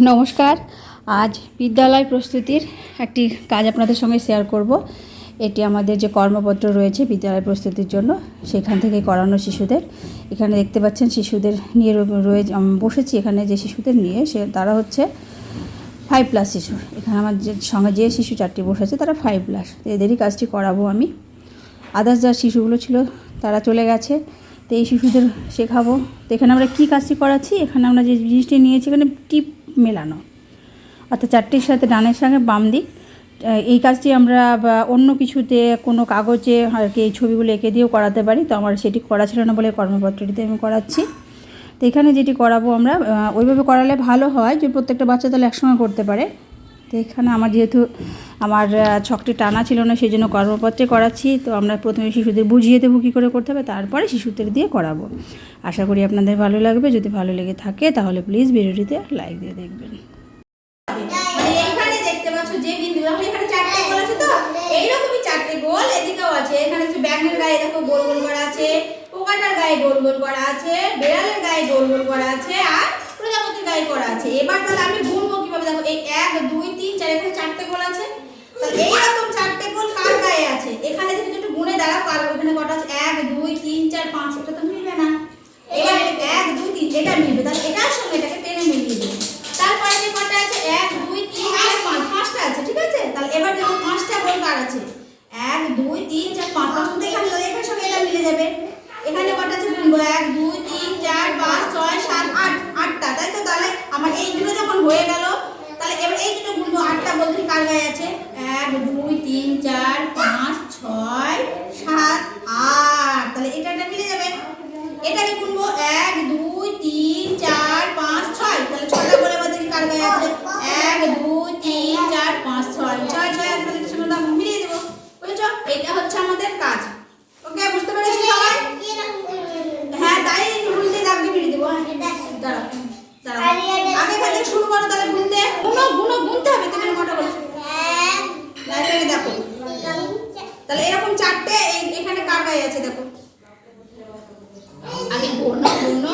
নমস্কার। আজ বিদ্যালয় প্রস্তুতির একটি কাজ আপনাদের সঙ্গে শেয়ার করব। এটি আমাদের যে কর্মপত্র রয়েছে বিদ্যালয় প্রস্তুতির জন্য, সেখান থেকে করানো শিশুদের। এখানে দেখতে পাচ্ছেন শিশুদের নিয়ে রয়ে বসেছি এখানে যে শিশুদের নিয়ে, সে, তারা হচ্ছে ফাইভ প্লাস শিশু। এখানে আমার যে, সঙ্গে যে শিশু চারটি বসেছে, তারা ফাইভ প্লাস এদেরই কাজটি করাবো আমি। আদার্স যা শিশুগুলো ছিল, তারা চলে গেছে। তো এই শিশুদের শেখাবো। তো এখানে আমরা কী কাজটি করাচ্ছি? এখানে আমরা যে জিনিসটি নিয়েছি, এখানে টিপ মেলানো। অর্থাৎ চারটির সাথে ডানের সঙ্গে বাম দিক। এই কাজটি আমরা অন্য কিছুতে কোনো কাগজে আর কি এই ছবিগুলো এঁকে দিয়েও করাতে পারি। তো আমার সেটি করা ছিল না বলে কর্মপত্রটিতে আমি করাচ্ছি। তো এখানে যেটি করাবো আমরা ওইভাবে করালে ভালো হয় যে প্রত্যেকটা বাচ্চা তাহলে একসঙ্গে করতে পারে। তো এখানে আমার যেহেতু আমার ছকটি টানা ছিল না সেই জন্য কর্মপত্রে করাচ্ছি। তো আমরা প্রথমে শিশুদের বুঝিয়ে দেবো কী করে করতে হবে, তারপরে শিশুদের দিয়ে করাবো। আশা করি আপনাদের ভালো লাগবে। যদি ভালো লেগে থাকে, তাহলে প্লিজ ভিডিওটিতে লাইক দিয়ে দেখবেন। আমি গুনবো কীভাবে দেখো, এই এক, দুই, তিন, চার, এখানে চারটে গোল আছে। তাহলে এইরকম চারটে গোল কার গায়ে আছে? এখানে যদি একটু গুনে দাঁড়াও, কার ওখানে কটা আছে? এক, দুই, তিন, চার, পাঁচ, এটা তো মিলবে না। এবার এক, দুই, তিন, এটা মিলবে। তাহলে এটার সঙ্গে এটাকে টেনে মিলিয়ে দেবো তারপরে যে কটা আছে? এক, দুই, তিন, চার, পাঁচ, পাঁচটা আছে, ঠিক আছে? তাহলে এবার দেখো, পাঁচটা গোল কার আছে? এক, দুই, তিন, চার, পাঁচ পাঁচ এখানে এখানে সঙ্গে এটা মিলে যাবে। এখানে কটা আছে? গুনবো। এক, দুই, তিন, চার, পাঁচ, ছয়, সাত, আট, আটটা, তাই তো? তাহলে আমার এইগুলো যখন হয়ে গেল তাহলে এই জন্য গুনবো আটটা বলতে কার গায়ে আছে? এক, দুই, তিন, চার, পাঁচ, ছয়, সাত, আট। তাহলে এটা এটা মিলে যাবে। এটাকে গুনবো এক, দুই, তিন, চার, পাঁচ, ছয়। তাহলে ছয়টা বলে আমাদের কার গায়ে আছে এক দুই তিন চার পাঁচ ছয় ছয় ছয় আছে তাহলে কিছু দাম মিলিয়ে দেবো বুঝেছ এটা হচ্ছে আমাদের কাজ ওকে বুঝতে পেরেছি সবাই হ্যাঁ তাই গুনতে দাগকে মিলিয়ে দেবো হ্যাঁ দাঁড়াও দাঁড়াও আগে এখান শুরু করো তাহলে গুনতে। গুনো গুনো, গুনতে হবে, তুমি কটা বলো লাইব্রেরি দেখো। তাহলে এরকম চারটে এখানে কার গায়ে আছে দেখো। আগে গুনো গুনো।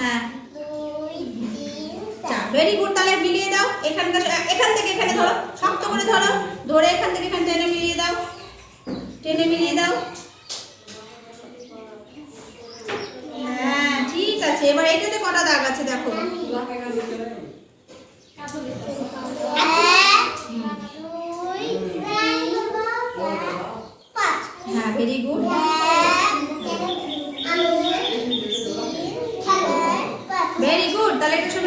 হ্যাঁ। ভেরি গুড তাহলে মিলিয়ে দাও। এখানকার এখান থেকে, এখানে ধরো। শক্ত করে ধরো। ধরে এখান থেকে, এখানে টেনে মিলিয়ে দাও। টেনে মিলিয়ে দাও। আছে, এবার এটাতে কটা দাগ আছে দেখো। হ্যাঁ ভেরি গুড ভেরি গুড তাহলে টেনে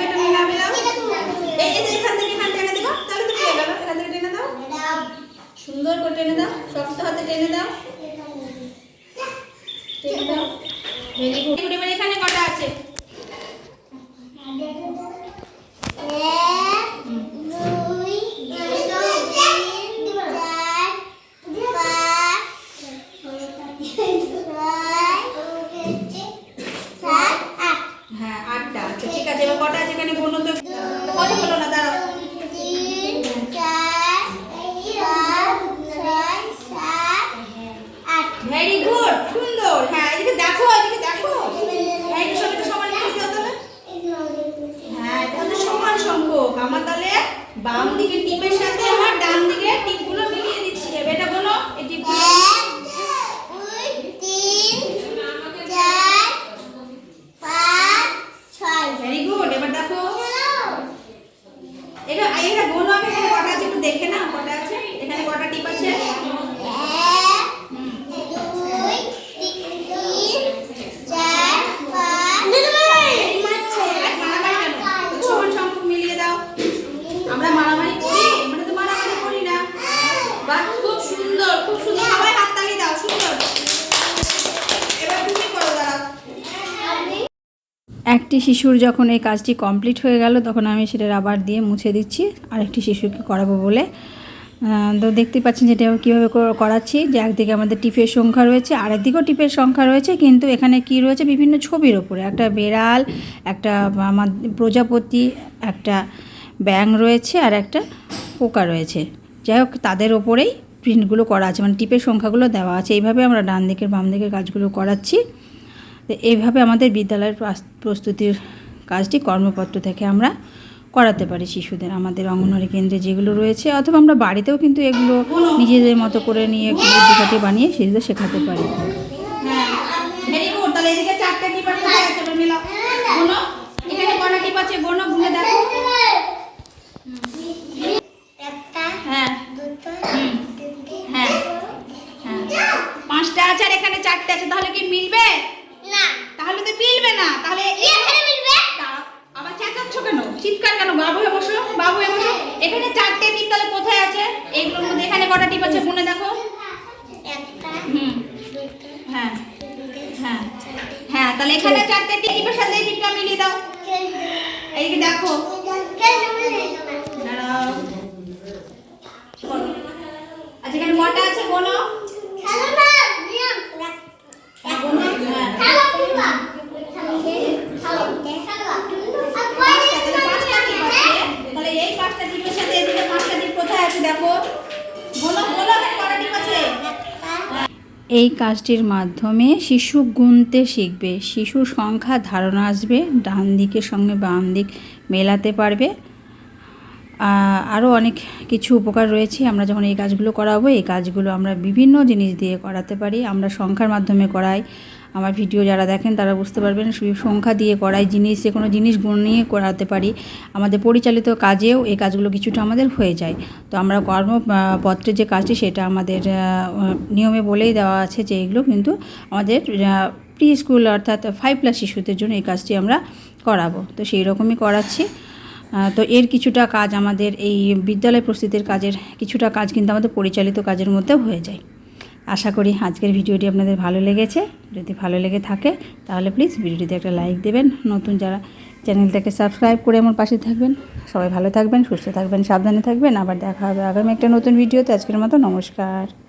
তাহলে এখান থেকে টেনে দাও। সুন্দর করে টেনে দাও টেনে দাও। দাও। ভেরি এখানে কটা আছে? হ্যাঁ আটটা। আচ্ছা ঠিক আছে এবার কটা আছে এখানে গুনো তো? কত হলো না? দাঁড়াও। ভেরি গুড সুন্দর। হ্যাঁ এদিকে দেখো এদিকে দেখো হ্যাঁ এটা সবাই সমান করে দিও তাহলে হ্যাঁ এটা হচ্ছে সমান সংখ্যক আমার তাহলে বাম দিকে টিপের সাথে আমার ডান দিকে টিপগুলো মিলিয়ে দিচ্ছি এবার এটা বলো এই টিপগুলো ভেরি গুড এবার দেখো এটা এটা গোল হবে এখানে কটা আছে একটু দেখে না কটা আছে এখানে কটা টিপ আছে আর মারামারি কেন? সমান সংখ্যক মিলিয়ে দাও আমরা মারামারি করি আমরা তো মারামারি করি না বাহ খুব সুন্দর খুব সুন্দর সবাই হাততালি দাও সুন্দর এবার তুমি করো দাঁড়াও একটি শিশুর যখন এই কাজটি কমপ্লিট হয়ে গেল, তখন আমি সেটা রাবার দিয়ে মুছে দিচ্ছি, আরেকটি শিশুকে করাবো বলে। তো দেখতে পাচ্ছেন যেটা কীভাবে করাচ্ছি, যে একদিকে আমাদের টিপের সংখ্যা রয়েছে, আরেকদিকেও টিপের সংখ্যা রয়েছে, কিন্তু এখানে কি রয়েছে বিভিন্ন ছবির ওপরে। একটা বেড়াল, একটা আমার প্রজাপতি, একটা ব্যাং রয়েছে, আর একটা পোকা রয়েছে। যাই হোক, তাদের ওপরেই প্রিন্টগুলো করা আছে মানে টিপের সংখ্যাগুলো দেওয়া আছে। এইভাবে আমরা ডান দিকের বাম দিকের কাজগুলো করাচ্ছি। তো এইভাবে আমাদের বিদ্যালয়ের প্রাস- প্রস্তুতির কাজটি কর্মপত্র থেকে আমরা করাতে পারি শিশুদের। আমাদের অঙ্গনওয়াড়ি কেন্দ্রে যেগুলো রয়েছে অথবা আমরা বাড়িতেও কিন্তু এগুলো নিজেদের মতো করে নিয়ে একটু বানিয়ে শিশুদের শেখাতে পারি। হ্যাঁ হ্যাঁ। হ্যাঁ। হ্যাঁ। পাঁচটা আছে আর এখানে চারটে আছে তাহলে কি মিলবে? তো মিলবে না তাহলে মিলবে? আবার চেঁচাচ্ছ কেন? চিৎকার কেন? বাবু হয়ে বসো বাবু হয়ে বসো। এখানে চারটে টিপ তাহলে কোথায় আছে? এইগুলোর মধ্যে এখানে কটা টিপ আছে গুনে দেখো। হুম। হ্যাঁ। হ্যাঁ। হ্যাঁ তাহলে এখানে চারটে টিপের সাথে টিপটা মিলিয়ে দাও। এই দেখো দাঁড়াও আচ্ছা এখানে কটা আছে বলো হ্যাঁ, গোনো। হ্যাঁ। পাঁচটা, তাহলে পাঁচটা টিপ আছে। তাহলে এই পাঁচটা টিপের সাথে এদিকে পাঁচটা টিপ কোথায় আছে দেখো বলো বলো এখানে কটা টিপ আছে এই কাজটির মাধ্যমে শিশু গুনতে শিখবে। শিশু সংখ্যা, ধারণা আসবে, ডান দিকের সঙ্গে বাম দিক মেলাতে পারবে। আরও অনেক কিছু উপকার রয়েছে। আমরা যখন এই কাজগুলো করাবো, এই কাজগুলো আমরা বিভিন্ন জিনিস দিয়ে করাতে পারি। আমরা সংখ্যার মাধ্যমে করাই। আমার ভিডিও যারা দেখেন তারা বুঝতে পারবেন সংখ্যা দিয়ে করাই জিনিস, যে কোনো জিনিস গুণিয়ে করাতে পারি। আমাদের পরিচালিত কাজেও এই কাজগুলো কিছুটা আমাদের হয়ে যায়। তো আমরা কর্মপত্রের যে কাজটি সেটা আমাদের নিয়মে বলেই দেওয়া আছে যে এগুলো কিন্তু আমাদের প্রি স্কুল অর্থাৎ ফাইভ প্লাস শিশুদের জন্য এই কাজটি আমরা করাবো। তো সেই রকমই করাচ্ছি তো এর কিছুটা কাজ আমাদের এই বিদ্যালয় প্রস্তুতির কাজের কিছুটা কাজ কিন্তু আমাদের পরিচালিত কাজের মধ্যে হয়ে যায়। আশা করি আজকের ভিডিওটি আপনাদের ভালো লেগেছে। যদি ভালো লেগে থাকে, তাহলে প্লিজ ভিডিওটিতে একটা লাইক দেবেন। নতুন যারা চ্যানেলটাকে সাবস্ক্রাইব করে আমার পাশে থাকবেন, সবাই ভালো থাকবেন, সুস্থ থাকবেন, সাবধানে থাকবেন। আবার দেখা হবে আগামী একটা নতুন ভিডিওতে। আজকের মতো নমস্কার।